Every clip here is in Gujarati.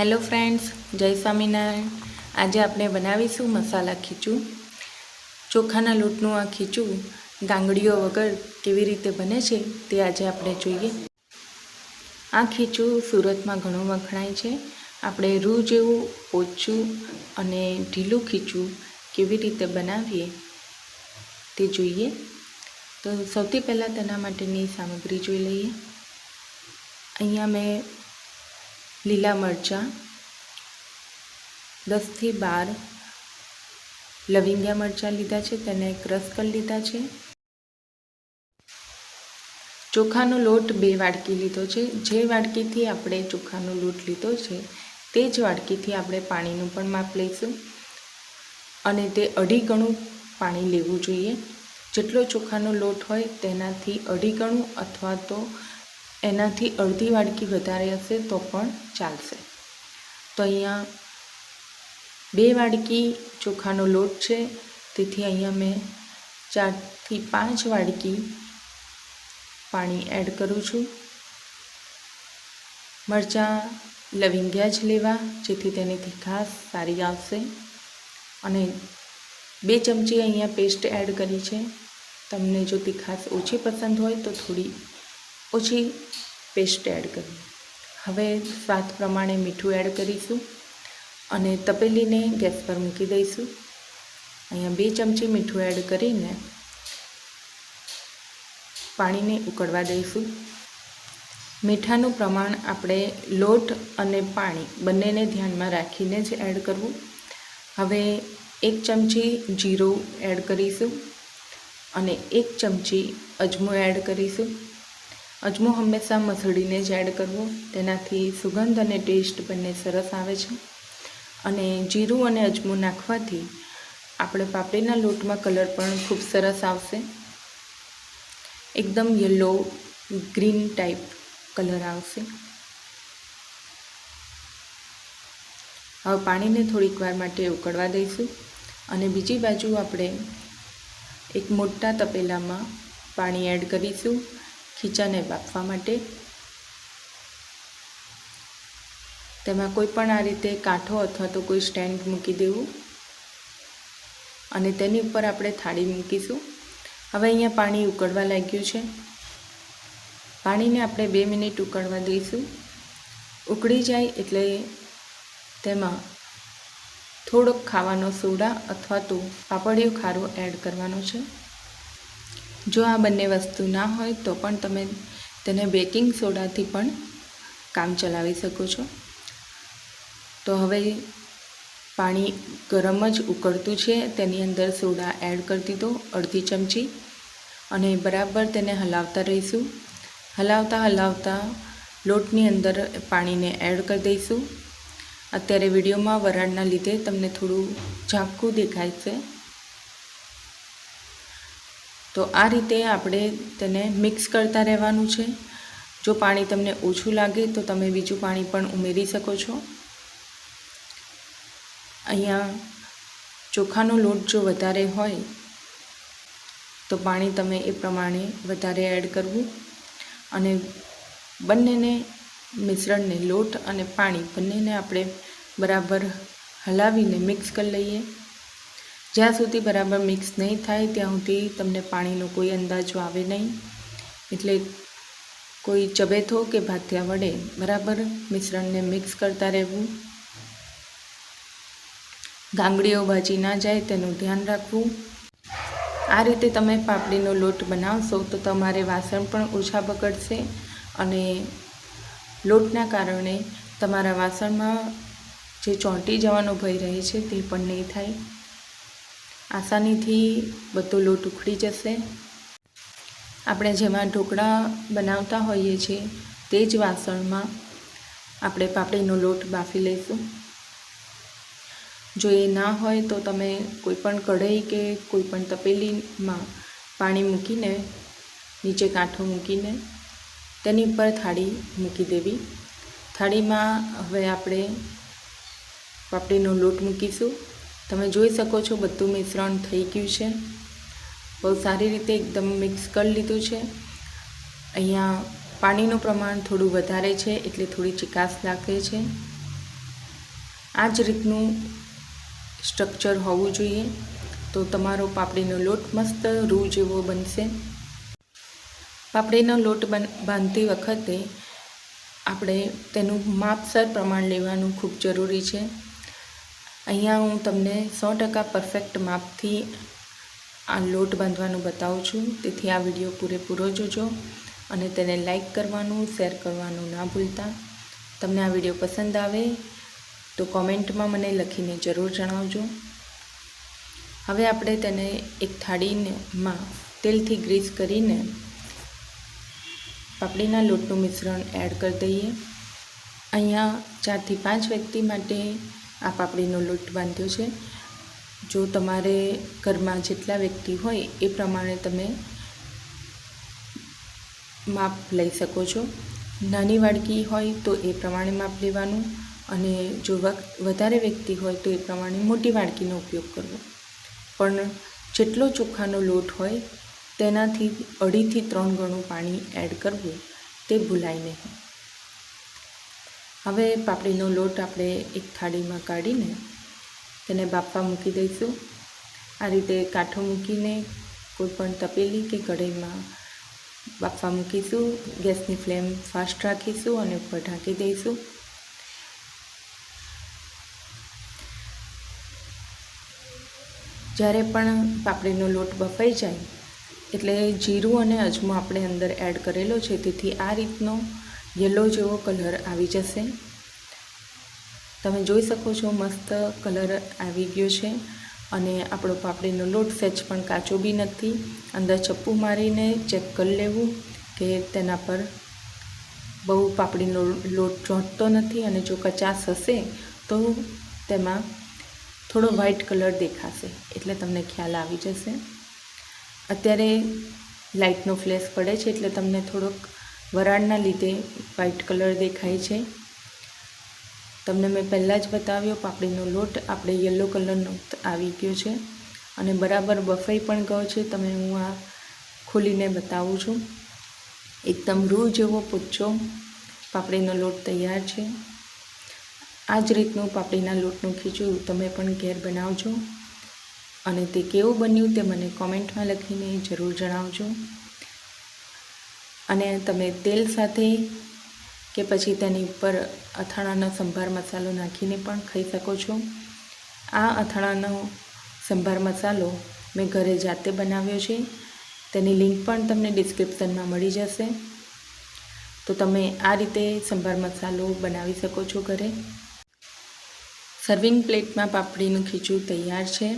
હેલો ફ્રેન્ડ્સ, જય સ્વામિનારાયણ. આજે આપણે બનાવીશું મસાલા ખીચું. ચોખાના લોટનું આ ખીચું ગાંગડીઓ વગર કેવી રીતે બને છે તે આજે આપણે જોઈએ. આ ખીચું સુરતમાં ઘણું વખણાય છે. આપણે રૂ જેવું ઓછું અને ઢીલું ખીચું કેવી રીતે બનાવીએ તે જોઈએ. તો સૌથી પહેલાં તેના માટેની સામગ્રી જોઈ લઈએ. અહીંયા મેં લીલા મરચાં, દસથી બાર લવિંગા મરચાં લીધા છે, તેને ક્રશ કરી લીધા છે. ચોખાનો લોટ બે વાડકી લીધો છે, જે વાડકીથી આપણે ચોખાનો લોટ લીધો છે, તે જ વાડકીથી આપણે પાણીનું પણ માપ લઈશું અને તે અઢી ગણું પાણી લેવું જોઈએ. જેટલો ચોખાનો લોટ હોય તેનાથી અઢી ગણું અથવા તો એનાથી અડધી વાડકી વધારે હશે તો પણ ચાલશે. તો અહીંયા બે વાડકી ચોખાનો લોટ છે. તેથી અહીંયા મેં ચારથી પાંચ વાડકી પાણી એડ કરું છું. મરચાં લવિંગ્યા જ લેવા, જેથી તેની તીખાશ સારી આવશે. અને બે ચમચી અહીંયા પેસ્ટ એડ કરી છે. તમને જો તીખાશ ઓછી પસંદ હોય તો થોડી ઓછી પેસ્ટ એડ કરી. હવે સ્વાદ પ્રમાણે મીઠું એડ કરીશું અને તપેલીને ગેસ પર મૂકી દઈશું. અહીંયા બે ચમચી મીઠું એડ કરીને પાણીને ઉકળવા દઈશું. મીઠાનું પ્રમાણ આપણે લોટ અને પાણી બંનેને ધ્યાનમાં રાખીને જ એડ કરવું. હવે એક ચમચી જીરું એડ કરીશું અને એક ચમચી અજમો એડ કરીશું. અજમો હંમેશા મસળીને જ એડ કરવો. તેનાથી સુગંધ અને ટેસ્ટ બંને સરસ આવે છે. અને જીરું અને અજમો નાખવાથી આપણે પાપડીના લોટમાં કલર પણ ખૂબ સરસ આવશે. એકદમ યલો ગ્રીન ટાઈપ કલર આવશે. હવે પાણીને થોડીક વાર માટે ઉકળવા દઈશું. અને બીજી બાજુ આપણે એક મોટા તપેલામાં પાણી એડ કરીશું. ખીચાને બાફવા માટે. તેમાં કોઈ પણ આ રીતે કાંઠો અથવા તો કોઈ સ્ટેન્ડ મૂકી દેવું. અને તેની ઉપર આપણે થાળી મૂકીશું. હવે અહીંયા પાણી ઉકળવા લાગ્યું છે. પાણીને આપણે બે મિનિટ ઉકળવા દઈશું. ઉકળી જાય એટલે તેમાં થોડોક ખાવાનો સોડા અથવા તો પાપડિયું ખારું એડ કરવાનો છે. જો આ બંને વસ્તુ ના હોય, તો પણ તમે તેને બેકિંગ સોડાથી પણ કામ ચલાવી શકો છો. તો હવે પાણી ગરમ જ ઉકળતું છે, તેની અંદર સોડા એડ કરી દીધો, અડધી ચમચી, અને બરાબર તેને હલાવતા રહીશું. હલાવતા હલાવતા લોટની અંદર પાણીને એડ કરી દઈશું. અત્યારે વિડીયોમાં વરાળના લીધે તમને થોડું ઝાંખું દેખાય છે. તો આ રીતે આપણે તેને મિક્સ કરતા રહેવાનું છે. જો પાણી તમને ઓછું લાગે તો તમે બીજું પાણી પણ ઉમેરી શકો છો. અહીંયા ચોખાનો લોટ જો વધારે હોય તો પાણી તમે એ પ્રમાણે વધારે એડ કરવું. અને બંનેને મિશ્રણને લોટ અને પાણી બંનેને આપણે બરાબર હલાવીને મિક્સ કરી લઈએ. જ્યાં સુધી બરાબર મિક્સ નહીં થાય, ત્યાં સુધી તમને પાણીનો કોઈ અંદાજો આવે નહીં. એટલે કોઈ ચબેથો કે ભાથિયા વડે બરાબર મિશ્રણને મિક્સ કરતા રહેવું. ગાંગડીઓ ભાજી ના જાય તેનું ધ્યાન રાખવું. આ રીતે તમે પાપડીનો લોટ બનાવશો તો તમારે વાસણ પણ ઓછા બગડશે અને લોટના કારણે તમારા વાસણમાં જે ચોંટી જવાનો ભય રહે છે તે પણ નહીં થાય. આસાનીથી બધો લોટ ઉખડી જશે. આપણે જેમાં ઢોકળા બનાવતા હોઈએ છીએ તે જ વાસણમાં આપણે પાપડીનો લોટ બાફી લઈશું. જો એ ના હોય તો તમે કોઈ પણ કઢાઈ કે કોઈ પણ તપેલીમાં પાણી મૂકીને, નીચે કાંઠો મૂકીને તેની ઉપર થાળી મૂકી દેવી. થાળીમાં હવે આપણે પાપડીનો લોટ મૂકીશું. તમે જોઈ શકો છો બધું મિશ્રણ થઈ ગયું છે. બહુ સારી રીતે એકદમ મિક્સ કરી લીધું છે. અહીંયા પાણીનું પ્રમાણ થોડું વધારે છે, એટલે થોડી ચિકાસ લાગે છે. આ જ રીતનું સ્ટ્રક્ચર હોવું જોઈએ. તો તમારો પાપડીનો લોટ મસ્ત રૂ જેવો બનશે. પાપડીનો લોટ બાંધતી વખતે આપણે તેનું માપસર પ્રમાણ લેવાનું ખૂબ જરૂરી છે. અહીંયા હું તમને સો ટકા પરફેક્ટ માપથી આ લોટ બાંધવાનું બતાવું છું. તેથી આ વીડિયો પૂરેપૂરો જોજો અને તેને લાઈક કરવાનું શેર કરવાનું ના ભૂલતા. તમને આ વીડિયો પસંદ આવે તો કોમેન્ટમાં મને લખીને જરૂર જણાવજો. હવે આપણે તેને એક થાળીમાં તેલથી ગ્રીસ કરીને પાપડીના લોટનું મિશ્રણ એડ કરી દઈએ. અહીંયા ચારથી પાંચ વ્યક્તિ માટે આ પાપડીનો લોટ બાંધ્યો છે. જો તમારે ઘરમાં જેટલા વ્યક્તિ હોય એ પ્રમાણે તમે માપ લઈ શકો છો. નાની વાડકી હોય તો એ પ્રમાણે માપ લેવાનું અને જો વધારે વ્યક્તિ હોય તો એ પ્રમાણે મોટી વાડકીનો ઉપયોગ કરવો. પણ જેટલો ચોખાનો લોટ હોય તેનાથી અઢીથી ત્રણ ગણું પાણી એડ કરવું તે ભૂલાય નહીં. હવે પાપડીનો લોટ આપણે એક થાળીમાં કાઢીને તેને બાફવા મૂકી દઈશું. આ રીતે કાંઠો મૂકીને કોઈપણ તપેલી કે કઢાઈમાં બાફવા મૂકીશું. ગેસની ફ્લેમ ફાસ્ટ રાખીશું અને ઉપર ઢાંકી દઈશું. જ્યારે પણ પાપડીનો લોટ બફાઈ જાય, એટલે જીરું અને અજમો આપણે અંદર એડ કરેલો છે. તેથી આ રીતનો યલો જેવો કલર આવી જશે. તમે જોઈ શકો છો મસ્ત કલર આવી ગયો છે અને આપણો પાપડીનો લોટ સહેજ પણ કાચો બી નથી. અંદર ચપ્પુ મારીને ચેક કરી લેવું કે તેના પર બહુ પાપડીનો લોટ ચોંટતો નથી અને જો કચાશ હશે તો તેમાં થોડો વ્હાઈટ કલર દેખાશે. એટલે તમને ખ્યાલ આવી જશે. અત્યારે લાઇટનો ફ્લેશ પડે છે એટલે તમને થોડોક વરાળના લીધે વ્હાઈટ કલર દેખાય છે. તમને મેં પહેલાં જ બતાવ્યો, પાપડીનો લોટ આપણે યલો કલરનો આવી ગયો છે. અને બરાબર બફાઈ પણ ગયો છે. તમે હું આ ખોલીને બતાવું છું. એકદમ રૂ જેવો પૂછો પાપડીનો લોટ તૈયાર છે. આ જ રીતનું પાપડીના લોટનું ખીચું તમે પણ ઘેર બનાવજો. અને તે કેવું બન્યું તે મને કોમેન્ટમાં લખીને જરૂર જણાવજો. અને તમે તેલ સાથે કે પછી તેની ઉપર અથાણાનો સંભાર મસાલો નાખીને પણ ખાઈ શકો છો. આ અથાણાનો સંભાર મસાલો મેં ઘરે જાતે બનાવ્યો છે. તેની લિંક પણ તમને ડિસ્ક્રિપ્શનમાં મળી જશે. તો તમે આ રીતે સંભાર મસાલો બનાવી શકો છો ઘરે. સર્વિંગ પ્લેટમાં પાપડીનું ખીચું તૈયાર છે.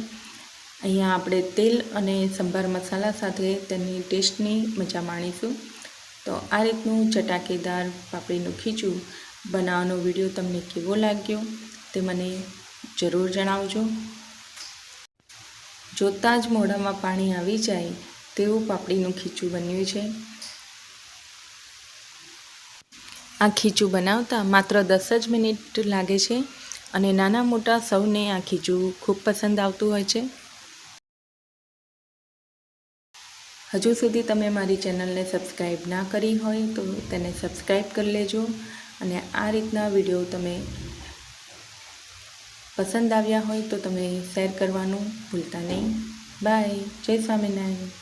અહીંયા આપણે તેલ અને સંભાર મસાલા સાથે તેની ટેસ્ટની મજા માણીશું. તો આ રીતનું ચટાકેદાર પાપડીનું ખીચું બનાવવાનો વીડિયો તમને કેવો લાગ્યો તે મને જરૂર જણાવજો. જોતાં જ મોઢામાં પાણી આવી જાય તેવું પાપડીનું ખીચું બન્યું છે. આ ખીચું બનાવતા માત્ર દસ જ મિનિટ લાગે છે અને નાના મોટા સૌને આ ખીચું ખૂબ પસંદ આવતું હોય છે. હજુ સુધી તમે મારી ચેનલને સબસ્ક્રાઈબ ના કરી હોય તો તેને સબસ્ક્રાઈબ કરી લેજો અને આ રીતના વીડિયો તમે પસંદ આવ્યા હોય તો તમે શેર કરવાનું ભૂલતા નહીં. બાય. જય સ્વામિનારાયણ.